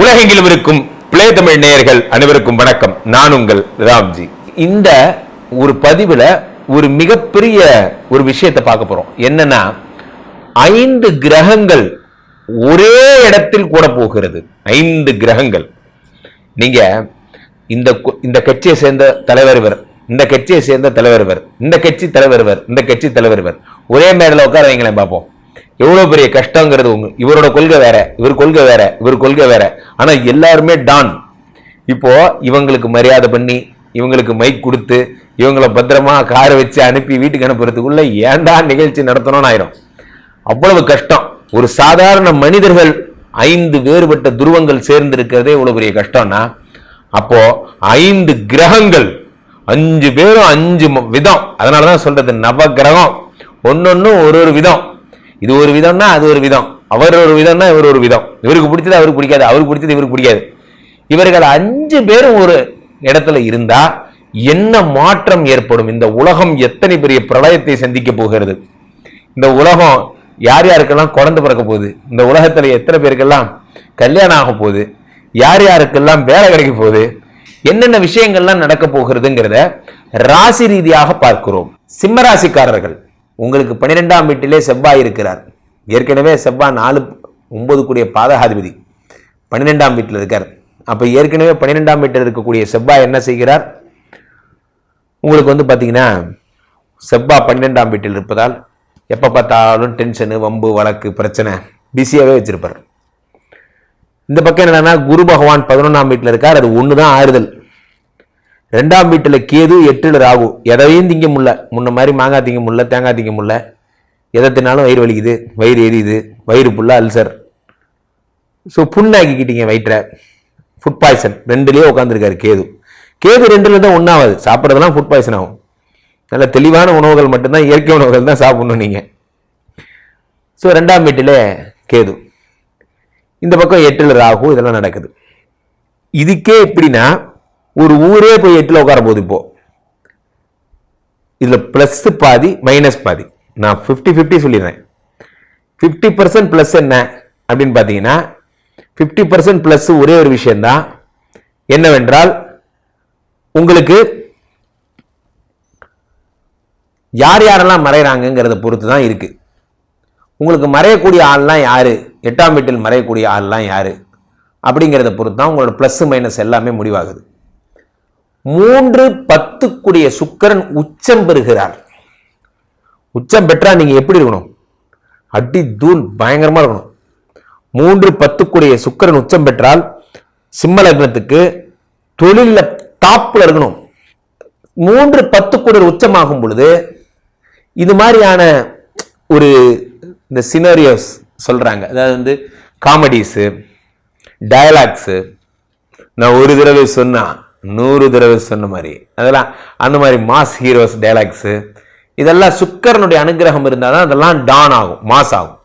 உலகெங்கிலும் இருக்கும் பிளே தமிழ் நேயர்கள் அனைவருக்கும் வணக்கம். நான் உங்கள் ராம்ஜி. இந்த ஒரு பதிவில் ஒரு மிகப்பெரிய ஒரு விஷயத்தை பார்க்க போறோம். என்னன்னா ஐந்து கிரகங்கள் ஒரே இடத்தில் கூட போகிறது. ஐந்து கிரகங்கள். நீங்க இந்த இந்த கட்சியை சேர்ந்த தலைவர் இவர் இந்த கட்சியை சேர்ந்த தலைவர் இவர் இந்த கட்சி தலைவர் இவர் இந்த கட்சி தலைவர் இவர். ஒரே மேடையில் உட்கார வைங்களேன் பார்ப்போம் எவ்வளோ பெரிய கஷ்டங்கிறது உங்க இவரோட கொள்கை வேற இவர் கொள்கை வேற இவர் கொள்கை வேற. ஆனால் எல்லாருமே டான். இப்போ இவங்களுக்கு மரியாதை பண்ணி இவங்களுக்கு மைக் கொடுத்து இவங்களை பத்திரமா காரை வச்சு அனுப்பி வீட்டுக்கு அனுப்புறதுக்குள்ள ஏன்டா நிகழ்ச்சி நடத்தணும்னு ஆயிரும். அவ்வளவு கஷ்டம். ஒரு சாதாரண மனிதர்கள் ஐந்து வேறுபட்ட துருவங்கள் சேர்ந்து இருக்கிறதே இவ்வளவு பெரிய கஷ்டம்னா அப்போ ஐந்து கிரகங்கள் அஞ்சு பேரும் அஞ்சு விதம். அதனாலதான் சொல்றது நவ கிரகம். ஒன்னொன்னும் ஒரு ஒரு விதம். இது ஒரு விதம்னா அது ஒரு விதம். அவர் ஒரு விதம்னா இவர் ஒரு விதம். இவருக்கு பிடிச்சது அவருக்கு பிடிக்காது. அவருக்கு பிடிச்சது இவருக்கு பிடிக்காது. இவர்கள் அஞ்சு பேரும் ஒரு இடத்துல இருந்தா என்ன மாற்றம் ஏற்படும்? இந்த உலகம் எத்தனை பெரிய பிரளயத்தை சந்திக்க போகிறது? இந்த உலகம் யார் யாருக்கெல்லாம் குழந்தை பிறக்க போகுது? இந்த உலகத்துல எத்தனை பேருக்கெல்லாம் கல்யாணம் ஆக போகுது? யார் யாருக்கெல்லாம் வேலை கிடைக்க போகுது? என்னென்ன விஷயங்கள்லாம் நடக்க போகிறதுங்கிறத ராசி ரீதியாக பார்க்கிறோம். சிம்மராசிக்காரர்கள் உங்களுக்கு பன்னிரெண்டாம் வீட்டிலே செவ்வாய் இருக்கிறார். ஏற்கனவே செவ்வாய் நாலு ஒம்பது கூடிய பாதகாதிபதி. பன்னிரெண்டாம் வீட்டில் இருக்கார். அப்போ ஏற்கனவே பன்னிரெண்டாம் வீட்டில் இருக்கக்கூடிய செவ்வாய் என்ன செய்கிறார்? உங்களுக்கு வந்து பார்த்தீங்கன்னா செவ்வாய் பன்னிரெண்டாம் வீட்டில் இருப்பதால் எப்போ பார்த்தாலும் டென்ஷனு வம்பு வழக்கு பிரச்சனை பிஸியாகவே வச்சுருப்பார். இந்த பக்கம் என்னென்னா குரு பகவான் பதினொன்றாம் வீட்டில் இருக்கார். அது ஒன்று தான் ஆறுதல். ரெண்டாம் வீட்டில் கேது எட்டில் ராகு. எதையும் திங்க முடில முன்ன மாதிரி மாங்காய் திங்க முடில தேங்காய் திங்க முடில எதை தின்னாலும் வயிறு வலிக்குது. வயிறு எரியுது. வயிறு ஃபுல்லாக அல்சர். ஸோ புண்ணாக்கிக்கிட்டீங்க வயிற்றை. ஃபுட் பாய்சன் ரெண்டுலேயே உட்காந்துருக்காரு கேது. கேது ரெண்டுல தான் ஒன்றாவது சாப்பிட்றதெல்லாம் ஃபுட் பாய்சன் ஆகும். நல்ல தெளிவான உணவுகள் மட்டும்தான் இயற்கை உணவுகள் தான் சாப்பிடணும் நீங்கள் ஸோ ரெண்டாம் வீட்டில் கேது. இந்த பக்கம் எட்டில் ராகு இதெல்லாம் நடக்குது. இதுக்கே எப்படின்னா ஒரு ஊரே போய் எட்டில் உட்கார போகுது இப்போ. இதில் ப்ளஸ் பாதி மைனஸ் பாதி. நான் ஃபிஃப்டி ஃபிஃப்டி சொல்லிடுறேன். ஃபிஃப்டி பர்சன்ட் ப்ளஸ் என்ன? அப்படின்னு பார்த்தீங்கன்னா ஃபிஃப்டி பர்சன்ட் ப்ளஸ் ஒரே ஒரு விஷயம்தான். என்னவென்றால் உங்களுக்கு யார் யாரெல்லாம் மறைகிறாங்கிறத பொறுத்து தான் இருக்கு. உங்களுக்கு மறையக்கூடிய ஆள்லாம் யார்? எட்டாம் வீட்டில் மறையக்கூடிய ஆள்லாம் யார்? அப்படிங்கிறத பொறுத்து தான் உங்களோட ப்ளஸ் மைனஸ் எல்லாமே முடிவாகுது. மூன்று பத்துக்குடைய சுக்கரன் உச்சம் பெறுகிறார். உச்சம் பெற்றா நீங்க எப்படி இருக்கணும்? அடி தூள் பயங்கரமா இருக்கணும். மூன்று பத்துக்குடைய சுக்கரன் உச்சம் பெற்றால் சிம்ம லக்னத்துக்கு தொழில டாப்ல இருக்கணும். மூன்று பத்துக்குடைய உச்சமாகும் பொழுது இது மாதிரியான ஒரு இந்த சினரியோஸ் சொல்கிறாங்க அதாவது வந்து காமெடிஸு டயலாக்ஸு நான் ஒரு தடவை சொன்னால் நூறு தடவை சொன்ன மாதிரி. அதெல்லாம் அந்த மாதிரி மாஸ் ஹீரோஸ் டைலாக்ஸு இதெல்லாம் சுக்கரனுடைய அனுகிரகம் இருந்தால் தான் அதெல்லாம் டான் ஆகும் மாஸ் ஆகும்.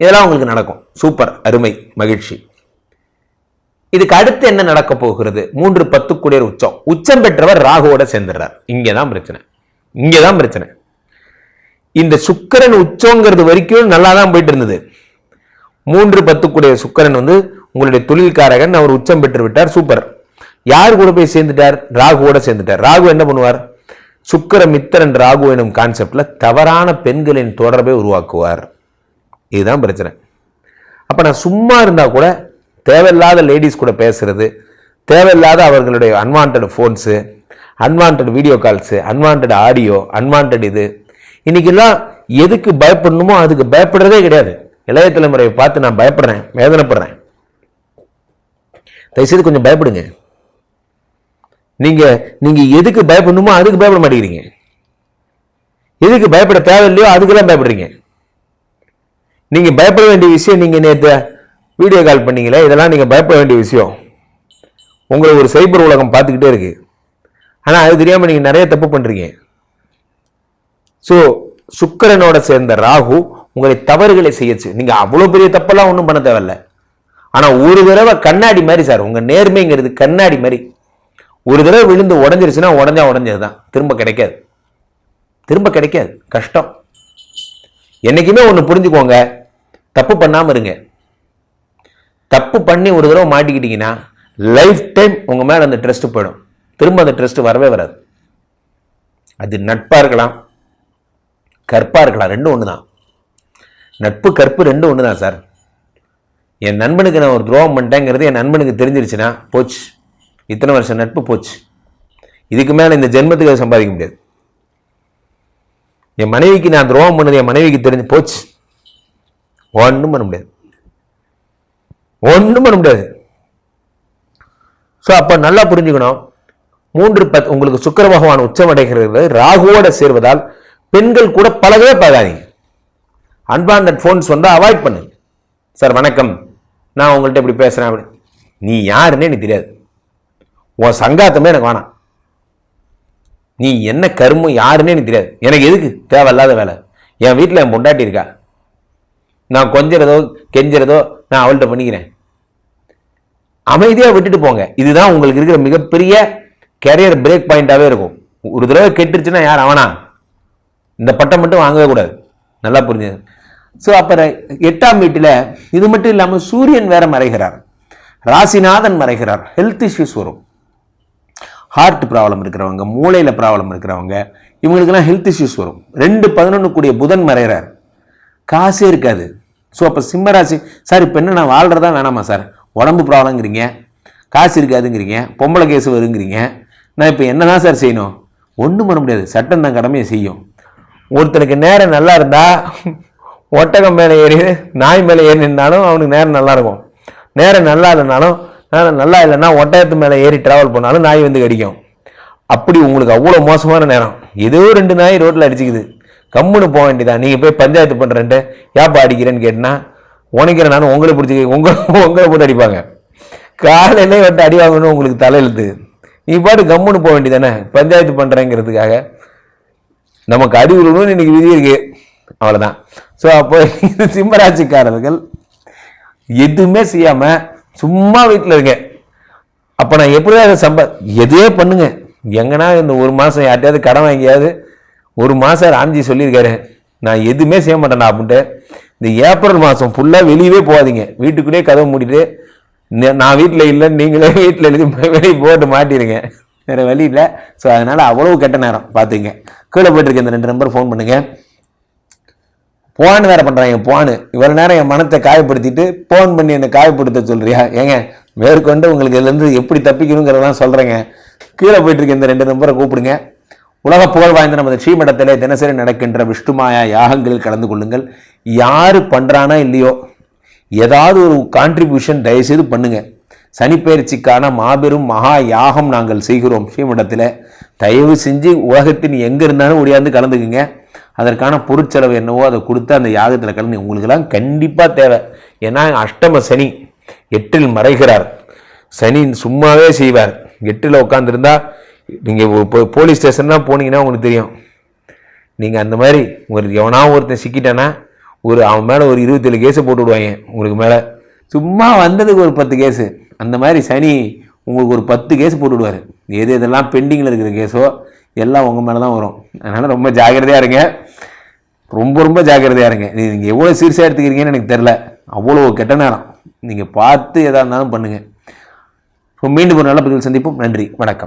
இதெல்லாம் உங்களுக்கு நடக்கும். சூப்பர் அருமை மகிழ்ச்சி. இதுக்கு அடுத்து என்ன நடக்க போகிறது? மூன்று பத்துக்குடியர் உச்சம். உச்சம் பெற்றவர் ராகுவோட சேர்ந்துடுறார். இங்கே தான் பிரச்சனை. இங்கே தான் பிரச்சனை. இந்த சுக்கரன் உச்சங்கிறது வரைக்கும் நல்லா தான் போயிட்டு இருந்தது. மூன்று பத்துக்குடைய சுக்கரன் வந்து உங்களுடைய தொழில்காரகன் அவர் உச்சம் பெற்று விட்டார். சூப்பர். யார் கூட போய் சேர்ந்துட்டார்? ராகுவோட சேர்ந்துட்டார். ராகு என்ன பண்ணுவார்? சுக்கர மித்திரன் ராகு எனும் கான்செப்டில் தவறான பெண்களின் தொடர்பை உருவாக்குவார். இதுதான் பிரச்சனை. அப்போ நான் சும்மா இருந்தால் கூட தேவையில்லாத லேடிஸ் கூட பேசுறது தேவையில்லாத அவர்களுடைய unwanted phones unwanted video calls unwanted audio unwanted இது. இன்றைக்கெல்லாம் எதுக்கு பயப்படணுமோ அதுக்கு பயப்படுறதே கிடையாது. இளைய தலைமுறையை பார்த்து நான் பயப்படுறேன் வேதனைப்படுறேன். தயவுசெய்து கொஞ்சம் பயப்படுங்க. நீங்க நீங்க எதுக்கு பயப்படணுமோ அதுக்கு பயப்பட மாட்டேங்கிறீங்க. எதுக்கு பயப்பட தேவையில்லையோ அதுக்கெல்லாம் பயப்படுறீங்க. நீங்க பயப்பட வேண்டிய விஷயம் நீங்க நேற்று வீடியோ கால் பண்ணீங்களே இதெல்லாம் நீங்க பயப்பட வேண்டிய விஷயம். உங்களை ஒரு சைபர் உலகம் பார்த்துக்கிட்டே இருக்கு. ஆனால் அது தெரியாமல் நீங்கள் நிறைய தப்பு பண்ணுறீங்க ஸோ சுக்கரனோட சேர்ந்த ராகு உங்களை தவறுகளை செய்யச்சு. நீங்கள் அவ்வளோ பெரிய தப்பெல்லாம் ஒன்றும் பண்ண தேவையில்ல. ஆனால் ஒரு தடவை கண்ணாடி மாதிரி சார் உங்கள் நேர்மைங்கிறது கண்ணாடி மாதிரி ஒரு தடவை விழுந்து உடஞ்சிருச்சுன்னா உடஞ்சா உடஞ்சது தான் திரும்ப கிடைக்காது. திரும்ப கிடைக்காது. கஷ்டம். என்னைக்குமே ஒன்று புரிஞ்சுக்கோங்க. தப்பு பண்ணாமல் இருங்க. தப்பு பண்ணி ஒரு தடவை மாட்டிக்கிட்டீங்கன்னா லைஃப் டைம் உங்கள் மேலே அந்த ட்ரெஸ்ட்டு போயிடும். திரும்ப அந்த ட்ரெஸ்ட்டு வரவே வராது. அது நட்பாக இருக்கலாம். கற்பாக இருக்கலாம். ரெண்டும் ஒன்று தான் நட்பு கற்பு ரெண்டும் ஒன்று தான் சார் என் நண்பனுக்கு நான் ஒரு துரோகம் பண்ணிட்டேங்கிறது என் நண்பனுக்கு தெரிஞ்சிருச்சுன்னா போச்சு. இத்தனை வருஷம் நட்பு போச்சு. இதுக்கு மேலே இந்த ஜென்மத்துக்கு அதை சம்பாதிக்க முடியாது. என் மனைவிக்கு நான் துரோகம் பண்ணது என் மனைவிக்கு தெரிஞ்சு போச்சு. ஒன்றும் பண்ண முடியாது. ஒன்றும் பண்ண முடியாது. ஸோ அப்போ நல்லா புரிஞ்சுக்கணும். மூன்று பத் உங்களுக்கு சுக்கர பகவான் உச்சமடைகிறது ராகுவோட சேர்வதால் பெண்கள் கூட பழகவே பழகாதீங்க. அன்பாண்டட் ஃபோன்ஸ் வந்தால் அவாய்ட் பண்ணுங்க. சார் வணக்கம். நான் உங்கள்கிட்ட இப்படி பேசுகிறேன் அப்படி நீ யாருன்னே எனக்கு தெரியாது. உன் சங்காத்தமே எனக்கு வேணாம். நீ என்ன கருமம் யாருன்னே எனக்கு தெரியாது. எனக்கு எதுக்கு? தேவையில்லாத வேலை. என் வீட்டில் என் பொண்டாட்டி இருக்கா? நான் கொஞ்சதோ கெஞ்சுறதோ நான் அவள்கிட்ட பண்ணிக்கிறேன். அமைதியாக விட்டுட்டு போங்க. இதுதான் உங்களுக்கு இருக்கிற மிகப்பெரிய கேரியர் பிரேக் பாயிண்டாகவே இருக்கும். ஒரு தடவை கெட்டுருச்சுன்னா யார்? அவனா? இந்த பட்டம் மட்டும் வாங்கவே கூடாது. நல்லா புரிஞ்சுது ஸோ அப்புறம் எட்டாம் வீட்டில் இது மட்டும் இல்லாமல் சூரியன் வேற மறைகிறார். ராசிநாதன் மறைகிறார். ஹெல்த் இஷ்யூஸ் வரும். ஹார்ட் ப்ராப்ளம் இருக்கிறவங்க மூளையில் ப்ராப்ளம் இருக்கிறவங்க இவங்களுக்கெல்லாம் ஹெல்த் இஷ்யூஸ் வரும். ரெண்டு பதினொன்று கூடிய புதன் மறைகிறார் காசே இருக்காது. ஸோ அப்போ சிம்மராசி சார் இப்போ என்ன நான் வாழ்கிறதா வேணாமா சார்? உடம்பு ப்ராப்ளங்கிறீங்க காசு இருக்காதுங்கிறீங்க. பொம்பளை கேஸ் வருங்கிறீங்க. நான் இப்போ என்ன தான் சார் செய்யணும்? ஒன்றும் பண்ண முடியாது. சட்டம் தான் கடமையை செய்யும். ஒருத்தனுக்கு நேரம் நல்லா இருந்தால் ஒட்டகம் மேலே ஏறி நாய் மேலே ஏறி நின்னாலும் அவனுக்கு நேரம் நல்லா இருக்கும். நேரம் நல்லா இல்லைனாலும் நேரம் நல்லா இல்லைன்னா ஒட்டயத்து மேலே ஏறி ட்ராவல் பண்ணாலும் நாய் வந்து கடிக்கும். அப்படி உங்களுக்கு அவ்வளோ மோசமான நேரம். ஏதோ ரெண்டு நாய் ரோட்டில் அடிச்சுக்குது. கம்முன்னு போக வேண்டியதான் நீங்கள் போய் பஞ்சாயத்து பண்ணுறேன்ட்டு ஏப்பா அடிக்கிறேன்னு கேட்டினா உனக்கிறேன் நானும் உங்களை பிடிச்சி உங்களை உங்களை போட்டு அடிப்பாங்க. காலையிலே வந்து அடி வாங்கணும் உங்களுக்கு தலையெழுத்து. நீ பாட்டு கம்முன்னு போக வேண்டியதானே பஞ்சாயத்து பண்ணுறேங்கிறதுக்காக நமக்கு அடி விடணும்னு இன்னைக்கு விதி இருக்கு. அவ்வளோதான் ஸோ அப்போ இது சிம்மராசிக்காரர்கள் எதுவுமே செய்யாமல் சும்மா வீட்டில் இருங்க அப்போ நான் எப்படி அதை சம்ப எதையே பண்ணுங்க. எங்கன்னா இந்த ஒரு மாதம் யார்ட்டையாவது கடன் வாங்கியாவது ஒரு மாதம் ராம்ஜி சொல்லியிருக்காரு. நான் எதுவுமே செய்ய மாட்டேன்டா அப்படின்ட்டு. இந்த ஏப்ரல் மாதம் ஃபுல்லாக வெளியவே போகாதீங்க. வீட்டுக்குள்ளேயே கதவை மூடிட்டு நான் வீட்டில் இல்லைன்னு நீங்களே வீட்டில் எழுதி வெளியே போட்டு மாட்டிடுங்க வேறு வழி இல்லை. ஸோ அதனால் அவ்வளவு கெட்ட நேரம். பார்த்துங்க கீழே போயிட்டுருக்க இந்த ரெண்டு நம்பர் ஃபோன் பண்ணுங்கள் போன் வேற பண்ணுறாங்க போன்னு. இவ்வளோ நேரம் என் மனத்தை காயப்படுத்திட்டு போன் பண்ணி என்னை காயப்படுத்த சொல்கிறியா ஏங்க மேற்கொண்டு உங்களுக்கு இதுலேருந்து எப்படி தப்பிக்கணுங்கிறதெல்லாம் சொல்கிறேங்க கீழே போயிட்டுருக்க இந்த ரெண்டு நம்பரை கூப்பிடுங்க. உலக புகழ் வாய்ந்த நமது ஸ்ரீமடத்திலே தினசரி நடக்கின்ற விஷ்ணுமாயா யாகங்களில் கலந்து கொள்ளுங்கள். யார் பண்ணுறானா இல்லையோ? ஏதாவது ஒரு கான்ட்ரிபியூஷன் தயவுசெய்து பண்ணுங்க. சனிப்பெயர்ச்சிக்கான மாபெரும் மகா யாகம் நாங்கள் செய்கிறோம் ஸ்ரீமடத்தில். தயவு செஞ்சு உலகத்தின் எங்கே இருந்தாலும் ஒடியாந்து கலந்துக்குங்க. அதற்கான பொருட்செலவு என்னவோ அதை கொடுத்து அந்த யாகத்தில் கலந்து உங்களுக்கெல்லாம் கண்டிப்பாக தேவை. ஏன்னா அஷ்டம சனி எட்டில் மறைகிறார். சனி சும்மாவே செய்வார். எட்டில் உட்காந்துருந்தா நீங்கள் போலீஸ் ஸ்டேஷன்லாம் போனீங்கன்னா உங்களுக்கு தெரியும். நீங்கள் அந்த மாதிரி ஒரு எவனா ஒருத்தன் சிக்கிட்டானா ஒரு அவன் மேலே ஒரு இருபத்தேழு கேஸு போட்டு விடுவாங்க உங்களுக்கு மேலே. சும்மா வந்ததுக்கு ஒரு பத்து கேஸு. அந்த மாதிரி சனி உங்களுக்கு ஒரு பத்து கேஸ் போட்டு விடுவார். எது எதெல்லாம் பெண்டிங்கில் இருக்கிற கேஸோ எல்லாம் உங்கள் மேலே தான் வரும். அதனால் ரொம்ப ஜாக்கிரதையாக இருங்க. ரொம்ப ரொம்ப ஜாக்கிரதையாக இருங்க. நீங்கள் எவ்வளோ சீரியஸாக எடுத்துக்கிறீங்கன்னு எனக்கு தெரில அவ்வளோ கெட்ட நேரம். நீங்கள் பார்த்து எதாக இருந்தாலும் பண்ணுங்கள் மீண்டும் ஒரு நல்ல பதில் சந்திப்போம். நன்றி. வணக்கம்.